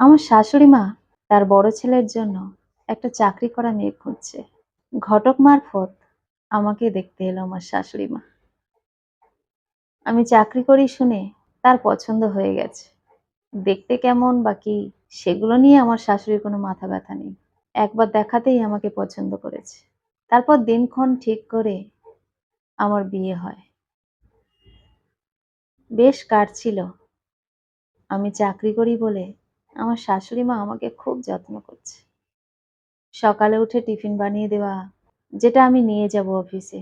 আমার শাশুড়ি মা তার বড় ছেলের জন্য একটা চাকরি করা মেয়ে খুঁজছে। ঘটক মারফত আমাকে দেখতে এলো আমার শাশুড়ি মা। আমি চাকরি করি শুনে তার পছন্দ হয়ে গেছে। দেখতে কেমন বা কি সেগুলো নিয়ে আমার শাশুড়ির কোনো মাথা ব্যথা নেই। একবার দেখাতেই আমাকে পছন্দ করেছে। তারপর দিনক্ষণ ঠিক করে আমার বিয়ে হয়। বেশ কাটছিল। আমি চাকরি করি বলে আমার শাশুড়ি মা আমাকে খুব যত্ন করছে। সকালে উঠে টিফিন বানিয়ে দেওয়া, যেটা আমি নিয়ে যাব অফিসে।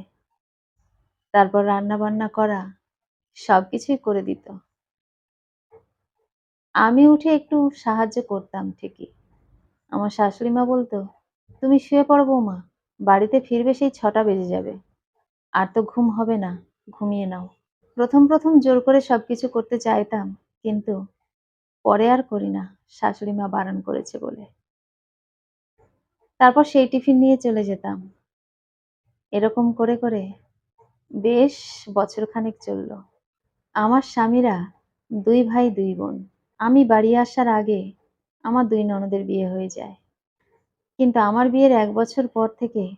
তারপর রান্না বান্না করা সব কিছুই করে দিত। আমি উঠে একটু সাহায্য করতাম ঠিকই। আমার শাশুড়ি মা বলতো, তুমি শুয়ে পড়ো বৌমা, বাড়িতে ফিরবে সেই ছটা বেজে যাবে। আর তো ঘুম হবে না, ঘুমিয়ে নাও। প্রথম প্রথম জোর করে সবকিছু করতে চাইতাম, কিন্তু পরে আর করি না, শাশুড়ি মা বারণ করেছে বলে। তারপর সেই টিফিন নিয়ে চলে যেতাম। এরকম করে করে বেশ বছর বছরখানেক চলল। আমার স্বামীরা দুই ভাই, দুই বোন। আমি বাড়ি আসার আগে আমার দুই ননদের বিয়ে হয়ে যায়। কিন্তু আমার বিয়ের এক বছর পর থেকে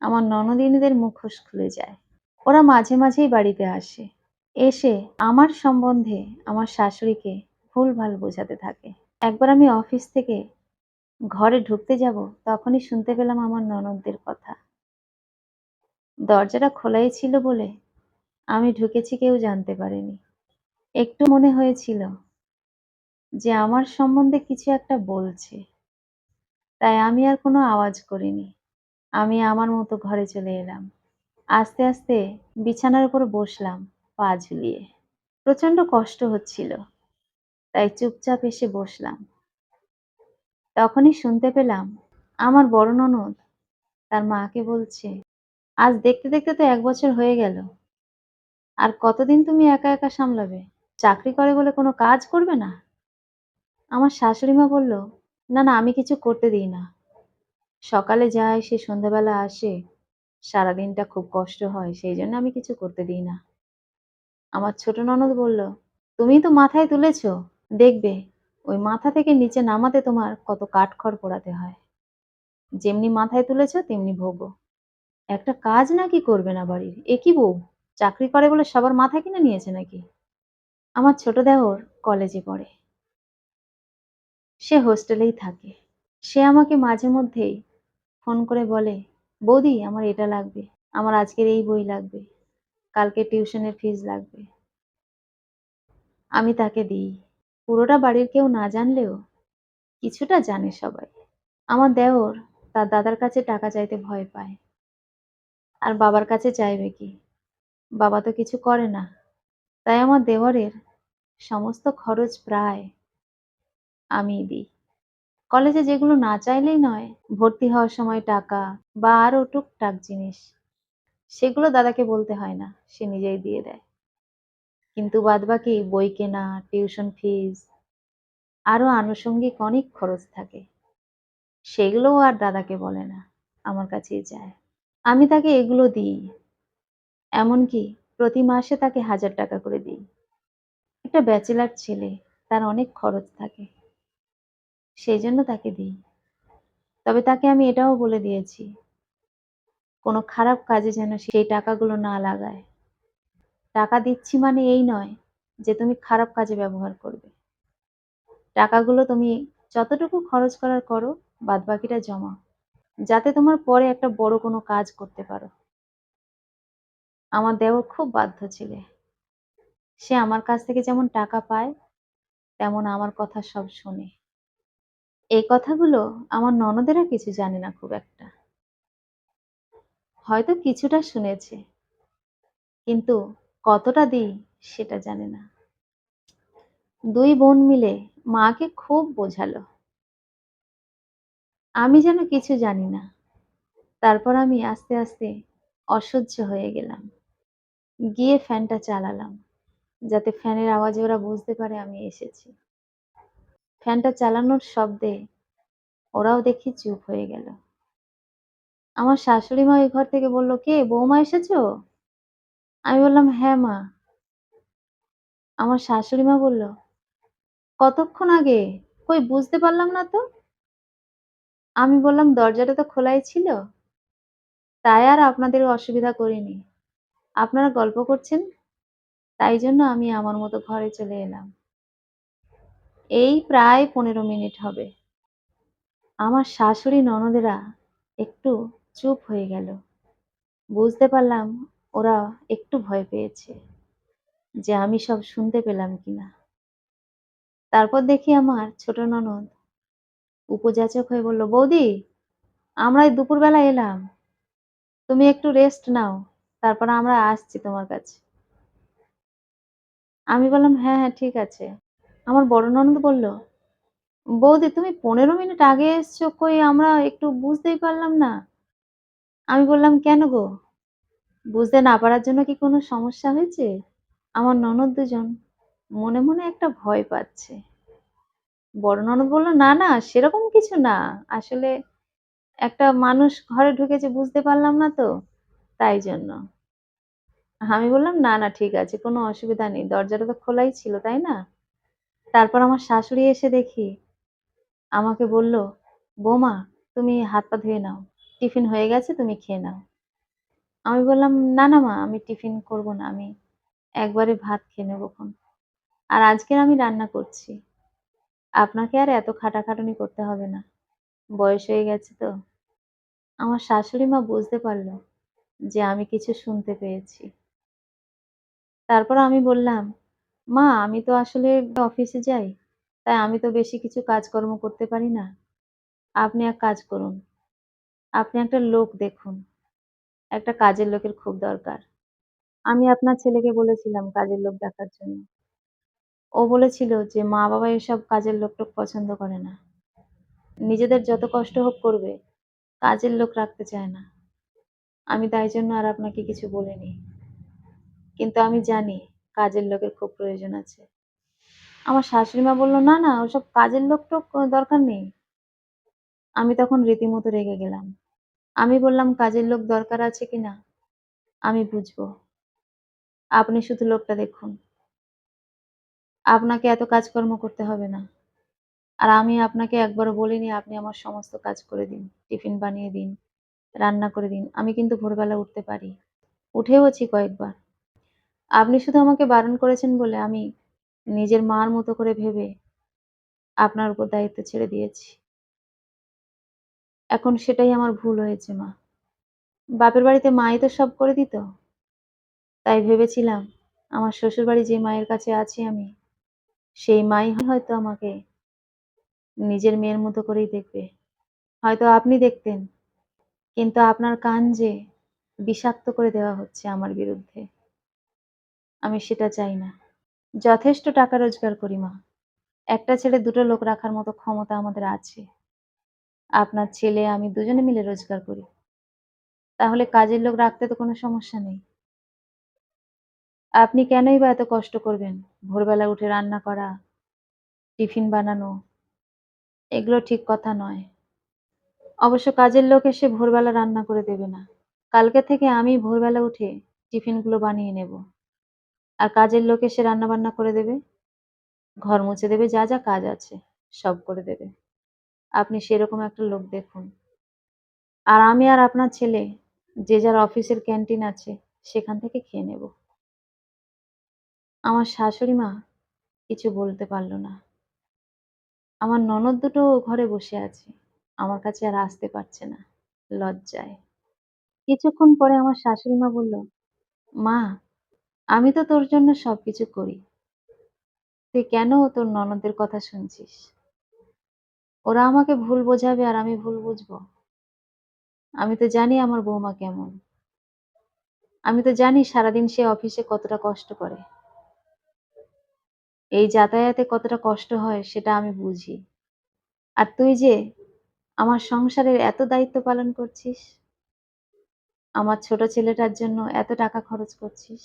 আমার ননদিনীদের মুখোশ খুলে যায়। ওরা মাঝে মাঝেই বাড়িতে আসে। এসে আমার সম্বন্ধে আমার শাশুড়িকে ভুলভাল বোঝাতে থাকে। একবার আমি অফিস থেকে ঘরে ঢুকতে যাব, তখনই শুনতে পেলাম আমার ননদদের কথা। দরজাটা খোলাই ছিল বলে আমি ঢুকেছি কেউ জানতে পারেনি। একটু মনে হয়েছিল যে আমার সম্বন্ধে কিছু একটা বলছে। তাই আমি আর কোনো আওয়াজ করিনি। আমি আমার মতো ঘরে চলে এলাম। আস্তে আস্তে বিছানার উপর বসলাম পা ঝুলিয়ে। প্রচণ্ড কষ্ট হচ্ছিল। তাই চুপচাপ এসে বসলাম। তখনই শুনতে পেলাম আমার বড় ননদ তার মাকে বলছে, আজ দেখতে দেখতে তো এক বছর হয়ে গেল। আর কতদিন তুমি একা একা সামলাবে? চাকরি করে বলে কোনো কাজ করবে না? আমার শাশুড়ি মা বলল, না না, আমি কিছু করতে দিই না। সকালে যায়, সে সন্ধ্যাবেলা আসে। সারাদিনটা খুব কষ্ট হয়, সেই জন্য আমি কিছু করতে দিই না। আমার ছোট ননদ বলল, তুমি তো মাথায় তুলেছ। দেখবে, ওই মাথা থেকে নিচে নামাতে তোমার কত কাঠখড় পোড়াতে হয়। যেমনি মাথায় তুলেছ, তেমনি ভোগো। একটা কাজ নাকি করবে না বাড়ির? এ কি বউ? চাকরি করে বলে সবার মাথা কিনে নিয়েছে নাকি? আমার ছোট দেওর কলেজে পড়ে। সে হোস্টেলেই থাকে। সে আমাকে মাঝে মধ্যেই ফোন করে বলে, বৌদি, আমার এটা লাগবে, আমার আজকের এই বই লাগবে, কালকে টিউশনের ফিজ লাগবে। আমি তাকে দিই। পুরোটা বাড়ির কেউ না জানলেও কিছুটা জানে সবাই। আমার দেওর তার দাদার কাছে টাকা চাইতে ভয় পায়। আর বাবার কাছে চাইবে কি? বাবা তো কিছু করে না। তাই আমার দেওরের সমস্ত খরচ প্রায় আমিই দিই। কলেজে যেগুলো না চাইলেই নয়, ভর্তি হওয়ার সময় টাকা বা আরও টুকটাক জিনিস, সেগুলো দাদাকে বলতে হয় না, সে নিজেই দিয়ে দেয়। কিন্তু বাদবাকি বই কেনা টিউশন ফিস আরও আনুষঙ্গিক অনেক খরচ থাকে। সেগুলোও আর দাদাকে বলে না, আমার কাছেই যায়। আমি তাকে এগুলো দিই। এমনকি প্রতি মাসে তাকে হাজার টাকা করে দিই। একটা ব্যাচেলার ছেলে, তার অনেক খরচ থাকে। সেই জন্য তাকে দিই। তবে তাকে আমি এটাও বলে দিয়েছি, কোনো খারাপ কাজে যেন সেই টাকাগুলো না লাগায়। টাকা দিচ্ছি মানে এই নয় যে তুমি খারাপ কাজে ব্যবহার করবে। টাকাগুলো তুমি যতটুকু খরচ করার করো বাদ বাকিটা জমা। যাতে তোমার পরে একটা বড় কোনো কাজ করতে পারো। আমার দেওর খুব বাধ্য ছেলে। সে আমার কাছ থেকে যেমন টাকা পায়, তেমন আমার কথা সব শোনে। এই কথাগুলো আমার ননদেরা কিছু জানে না খুব একটা। হয়তো কিছুটা শুনেছে। কিন্তু কতটা দিই সেটা জানে না। দুই বোন মিলে মাকে খুব বোঝালো। আমি যেন কিছু জানি না। তারপর আমি আস্তে আস্তে অসহ্য হয়ে গেলাম। গিয়ে ফ্যানটা চালালাম, যাতে ফ্যানের আওয়াজে ওরা বুঝতে পারে আমি এসেছি। ফ্যানটা চালানোর শব্দে ওরাও দেখি চুপ হয়ে গেল। আমার শাশুড়ি মা ঘর থেকে বলল, কে? বৌমা এসেছ? আমি বললাম হ্যাঁ মা আমার শাশুড়ি মা বলল কতক্ষণ আগে কই বুঝতে পারলাম না তো? আমি বললাম, "দরজাটা তো খোলাই ছিল।" তাই আর আপনাদের অসুবিধা করিনি। আপনারা গল্প করছেন, তাই জন্য আমি আমার মতো ঘরে চলে এলাম। এই প্রায় ১৫ মিনিট হবে। আমার শাশুড়ি ননদেরা একটু চুপ হয়ে গেল। বুঝতে পারলাম ওরা একটু ভয় পেয়েছে যে আমি সব শুনতে পেলাম কিনা। তারপর দেখি আমার ছোট ননদ উপযাচক হয়ে বলল, "বৌদি, আমরা দুপুরবেলা এলাম। তুমি একটু রেস্ট নাও। তারপর আমরা আসছি তোমার কাছে।" আমি বললাম, "হ্যাঁ, হ্যাঁ ঠিক আছে।" আমার বড় ননদ বলল, "বৌদি তুমি ১৫ মিনিট আগে এসছো কই আমরা একটু বুঝতেই পারলাম না।" আমি বললাম, "কেন গো? বুঝতে না পারার জন্য কি কোনো সমস্যা হয়েছে?" আমার ননদ দুজন মনে, মনে একটা ভয় পাচ্ছে। বড় ননদ বলল "না, না সেরকম কিছু না। আসলে একটা মানুষ ঘরে ঢুকেছে বুঝতে পারলাম না তো, তাই জন্য।" আমি বললাম, "না, না ঠিক আছে, কোনো অসুবিধা নেই। দরজাটা তো খোলাই ছিল, তাই না?" তারপর আমার শাশুড়ি এসে দেখি আমাকে বলল, "বৌমা তুমি হাত পা ধুয়ে নাও। টিফিন হয়ে গেছে তুমি খেয়ে নাও।" আমি বললাম, "না, না মা আমি টিফিন করব না। আমি একবারে ভাত খেয়ে নেবখন। আর আজকের আমি রান্না করছি। আপনাকে আর এত খাটাখাটুনি করতে হবে না। বয়স হয়ে গেছে তো।" আমার শাশুড়ি মা বুঝতে পারল যে আমি কিছু শুনতে পেয়েছি। তারপর আমি বললাম, "মা আমি তো আসলে অফিসে যাই। তাই আমি তো বেশি কিছু কাজকর্ম করতে পারি না। আপনি এক কাজ করুন। আপনি একটা লোক দেখুন। একটা কাজের লোকের খুব দরকার। আমি আপনার ছেলেকে বলেছিলাম কাজের লোক দেখার জন্য। ও বলেছিল যে মা-বাবা এসব কাজের লোক-টোক পছন্দ করে না। নিজেদের যত কষ্ট হোক করবে, কাজের লোক রাখতে চায় না। আমি তাই জন্য আর আপনাকে কিছু বলিনি। কিন্তু আমি জানি কাজের লোকের খুব প্রয়োজন আছে। আমার শাশুড়ি মা বলল, "না, না ওসব কাজের লোক-টোক দরকার নেই।" আমি তখন রীতিমতো রেগে গেলাম। আমি বললাম, "কাজের লোক দরকার আছে কিনা আমি বুঝব। আপনি শুধু লোকটা দেখুন। আপনাকে এত কাজকর্ম করতে হবে না। আর আমি আপনাকে একবারও বলিনি আপনি আমার সমস্ত কাজ করে দিন। টিফিন বানিয়ে দিন, রান্না করে দিন। আমি কিন্তু ভোরবেলা উঠতে পারি। উঠেওছি কয়েকবার। আপনি শুধু আমাকে বারণ করেছেন বলে আমি নিজের মার মতো করে ভেবে আপনার উপর দায়িত্ব ছেড়ে দিয়েছি। এখন সেটাই আমার ভুল হয়েছে মা। বাপের বাড়িতে মাই তো সব করে দিত। তাই ভেবেছিলাম আমার শ্বশুরবাড়ি যে মায়ের কাছে আছি আমি, সেই মাই হয়তো আমাকে নিজের মেয়ের মতো করেই দেখবে। হয়তো আপনি দেখতেন, কিন্তু আপনার কান যে বিষাক্ত করে দেওয়া হচ্ছে আমার বিরুদ্ধে। আমি সেটা চাই না। যথেষ্ট টাকা রোজগার করি মা। একটা ছেড়ে দুটো লোক রাখার মতো ক্ষমতা আমাদের আছে। আপনার ছেলে আমি দুজনে মিলে রোজগার করি। তাহলে কাজের লোক রাখতে তো কোনো সমস্যা নেই। আপনি কেনই বা এত কষ্ট করবেন? ভোরবেলা উঠে রান্না করা, টিফিন বানানো, এগুলো ঠিক কথা নয়। অবশ্য কাজের লোক এসে ভোরবেলা রান্না করে দেবে না। কালকে থেকে আমি ভোরবেলা উঠে টিফিনগুলো বানিয়ে নেব। আর কাজের লোক এসে রান্না বান্না করে দেবে, ঘর মুছে দেবে, যা, যা কাজ আছে সব করে দেবে। আপনি সেরকম একটা লোক দেখুন। আর আমি আর আপনার ছেলে যে যার অফিসের ক্যান্টিন আছে সেখান থেকে খেয়ে নেব। আমার শাশুড়ি মা কিছু বলতে পারল না। আমার ননদ দুটো ঘরে বসে আছে। আমার কাছে আর আসতে পারছে না লজ্জায়। কিছুক্ষণ পরে আমার শাশুড়ি মা বলল, "মা, আমি তো তোর জন্য সবকিছু করি। তুই কেন তোর ননদের কথা শুনছিস? ওরা আমাকে ভুল বোঝাবে আর আমি ভুল বুঝব? আমি তো জানি আমার বৌমা কেমন। আমি তো জানি সারাদিন সে অফিসে কতটা কষ্ট করে। এই যাতায়াতে কতটা কষ্ট হয় সেটা আমি বুঝি। আর তুই যে আমার সংসারের এত দায়িত্ব পালন করছিস, আমার ছোট ছেলেটার জন্য এত টাকা খরচ করছিস,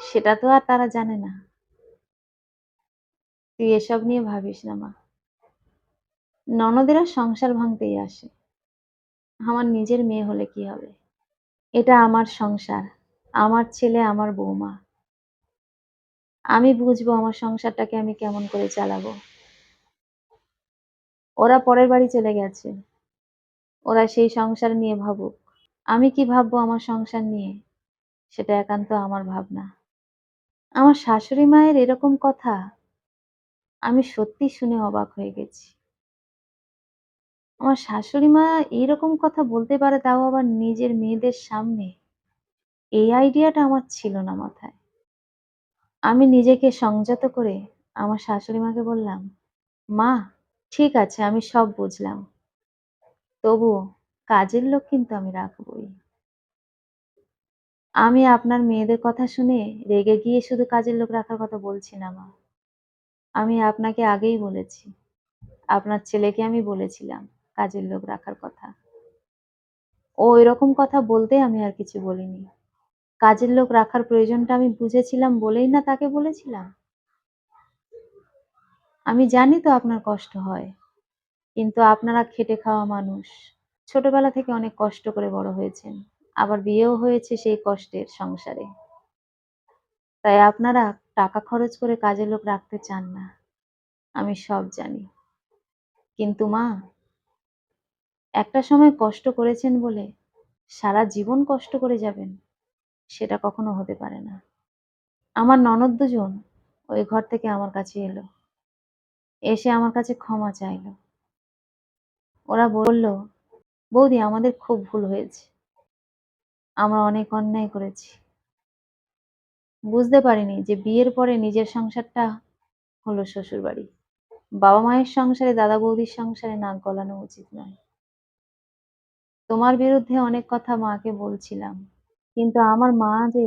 সেটা তো আর তারা জানে না। তুই এসব নিয়ে ভাবিস না মা। ননদেরা সংসার ভাঙতেই আসে। আমার নিজের মেয়ে হলে কি হবে? এটা আমার সংসার, আমার ছেলে, আমার বৌমা। আমি বুঝব আমার সংসারটাকে আমি কেমন করে চালাবো। ওরা পরের বাড়ি চলে গেছে ওরা সেই সংসার নিয়ে ভাবুক আমি কি ভাববো আমার সংসার নিয়ে সেটা একান্ত আমার ভাবনা আমার শাশুড়ি মায়ের এরকম কথা আমি সত্যি শুনে অবাক হয়ে গেছি আমার শাশুড়ি মা এইরকম কথা বলতে পারে তাও আবার নিজের মেয়েদের সামনে? এই আইডিয়াটা আমার ছিল না মাথায়। আমি নিজেকে সংযত করে আমার শাশুড়ি মাকে বললাম, মা, ঠিক আছে, আমি সব বুঝলাম। তবুও কাজের লোক কিন্তু আমি রাখবই। আমি আপনার মেয়েদের কথা শুনে রেগে গিয়ে শুধু কাজের লোক রাখার কথা বলছি না, মা। আমি আপনাকে আগেই বলেছি, আপনার ছেলেকে আমি বলেছিলাম। কাজের লোক রাখার কথা। ও এরকম কথা বলতে আমি আর কিছু বলিনি। কাজের লোক রাখার প্রয়োজনটা আমি বুঝেছিলাম বলেই না তাকে বলেছিলাম? আমি জানি তো আপনার কষ্ট হয়, কিন্তু আপনারা খেটে খাওয়া মানুষ। ছোটবেলা থেকে অনেক কষ্ট করে বড় হয়েছেন, আবার বিয়েও হয়েছে সেই কষ্টের সংসারে। তাই আপনারা টাকা খরচ করে কাজের লোক রাখতে চান না, আমি সব জানি। কিন্তু মা একটা সময় কষ্ট করেছেন বলে সারা জীবন কষ্ট করে যাবেন, সেটা কখনো হতে পারে না। আমার ননদ দুজন ওই ঘর থেকে আমার কাছে এলো। এসে আমার কাছে ক্ষমা চাইলো। ওরা বলল, বৌদি, আমাদের খুব ভুল হয়েছে। আমরা অনেক অন্যায় করেছি। বুঝতে পারিনি যে বিয়ের পরে নিজের সংসারটা হলো শ্বশুর বাড়ি বাবা মায়ের সংসারে দাদা বৌদির সংসারে নাক গলানো উচিত নয়। তোমার বিরুদ্ধে অনেক কথা মাকে বলছিলাম। কিন্তু আমার মা যে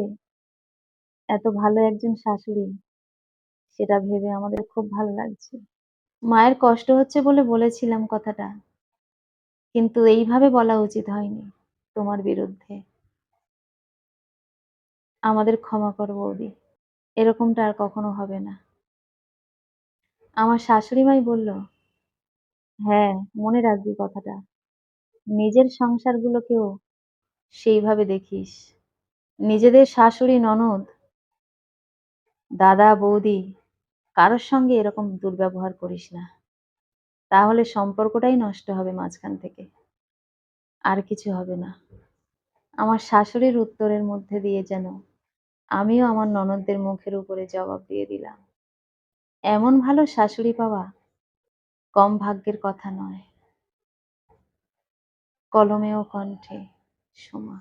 এত ভালো একজন শাশুড়ি, সেটা ভেবে আমাদের খুব ভালো লাগছে। মায়ের কষ্ট হচ্ছে বলে বলেছিলাম কথাটা, কিন্তু এইভাবে বলা উচিত হয়নি তোমার বিরুদ্ধে। আমাদের ক্ষমা কর বৌদি, এরকমটা আর কখনো হবে না। আমার শাশুড়ি মাই বলল হ্যাঁ মনে রাখবি কথাটা। নিজের সংসারগুলোকেও সেইভাবে দেখিস। নিজেদের শাশুড়ি, ননদ, দাদা, বৌদি, কারোর সঙ্গে এরকম দুর্ব্যবহার করিস না। তাহলে সম্পর্কটাই নষ্ট হবে মাঝখান থেকে। আর কিছু হবে না। আমার শাশুড়ির উত্তরের মধ্যে দিয়ে যেন আমিও আমার ননদদের মুখের উপরে জবাব দিয়ে দিলাম। এমন ভালো শাশুড়ি পাওয়া কম ভাগ্যের কথা নয়। কলমে ও কণ্ঠে সোমা